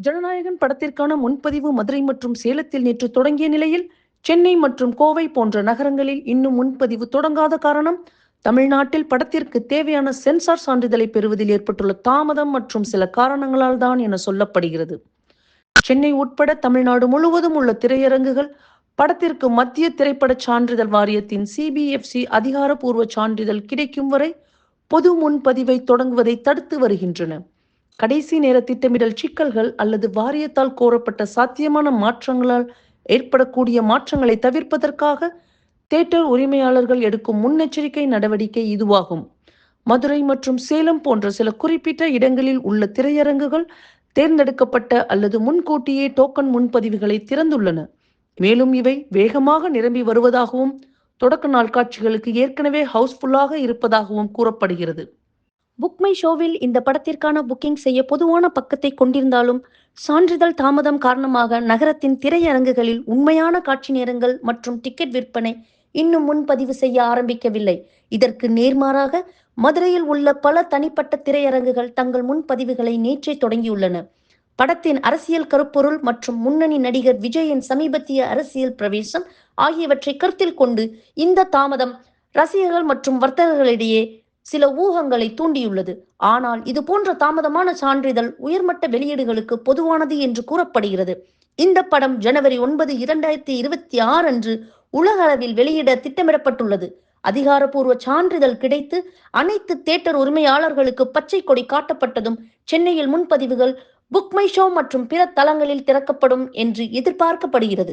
ஜனநாயகன் படத்திற்கான முன்பதிவு மதுரை மற்றும் சேலத்தில் நேற்று தொடங்கிய நிலையில் சென்னை மற்றும் கோவை போன்ற நகரங்களில் இன்னும் முன்பதிவு தொடங்காத காரணம் தமிழ்நாட்டில் படத்திற்கு தேவையான சென்சார் சான்றிதழை பெறுவதில் ஏற்பட்டுள்ள தாமதம் மற்றும் சில காரணங்களால் தான் என சொல்லப்படுகிறது. சென்னை உட்பட தமிழ்நாடு முழுவதும் உள்ள திரையரங்குகள் படத்திற்கு மத்திய திரைப்படச் சான்றிதழ் வாரியத்தின் சிபிஎஃப்சி அதிகாரப்பூர்வ சான்றிதழ் கிடைக்கும் வரை பொது முன்பதிவை தொடங்குவதை தடுத்து வருகின்றன. கடைசி நேர திட்டமிடல் சிக்கல்கள் அல்லது வாரியத்தால் கோரப்பட்ட சாத்தியமான மாற்றங்களால் ஏற்படக்கூடிய மாற்றங்களை தவிர்ப்பதற்காக தேட்டர் உரிமையாளர்கள் எடுக்கும் முன்னெச்சரிக்கை நடவடிக்கை இதுவாகும். மதுரை மற்றும் சேலம் போன்ற சில குறிப்பிட்ட இடங்களில் உள்ள திரையரங்குகள் தேர்ந்தெடுக்கப்பட்ட அல்லது முன்கூட்டியே டோக்கன் முன்பதிவுகளை திறந்துள்ளன. மேலும் இவை வேகமாக நிரம்பி வருவதாகவும் தொடக்க நாள் காட்சிகளுக்கு ஏற்கனவே ஹவுஸ்ஃபுல்லாக இருப்பதாகவும் கூறப்படுகிறது. புக் மை ஷோவில் இந்த படத்திற்கான புக்கிங் செய்ய பொதுவான பக்கத்தை கொண்டிருந்தாலும் சான்றிதழ் தாமதம் காரணமாக நகரத்தின் திரையரங்குகளில் உண்மையான காட்சி நேரங்கள் மற்றும் டிக்கெட் விற்பனை இன்னும் முன்பதிவு செய்ய ஆரம்பிக்கவில்லை. இதற்கு நேர்மாறாக மதுரையில் உள்ள பல தனிப்பட்ட திரையரங்குகள் தங்கள் முன்பதிவுகளை நேற்றே தொடங்கியுள்ளன. படத்தின் அரசியல் கருப்பொருள் மற்றும் முன்னணி நடிகர் விஜயின் சமீபத்திய அரசியல் பிரவேசம் ஆகியவற்றை கருத்தில் கொண்டு இந்த தாமதம் ரசிகர்கள் மற்றும் வர்த்தகர்களிடையே சில ஊகங்களை தூண்டியுள்ளது. ஆனால் இது போன்ற தாமதமான சான்றிதழ் உயர்மட்ட வெளியீடுகளுக்கு பொதுவானது என்று கூறப்படுகிறது. இந்த படம் ஜனவரி ஒன்பது இரண்டாயிரத்தி இருபத்தி ஆறு அன்று உலக அளவில் வெளியிட திட்டமிடப்பட்டுள்ளது. அதிகாரப்பூர்வ சான்றிதழ் கிடைத்து அனைத்து தேட்டர் உரிமையாளர்களுக்கு பச்சை கொடி காட்டப்பட்டதும் சென்னையில் முன்பதிவுகள் புக்மை ஷோ மற்றும் பிற தளங்களில் திறக்கப்படும் என்று எதிர்பார்க்கப்படுகிறது.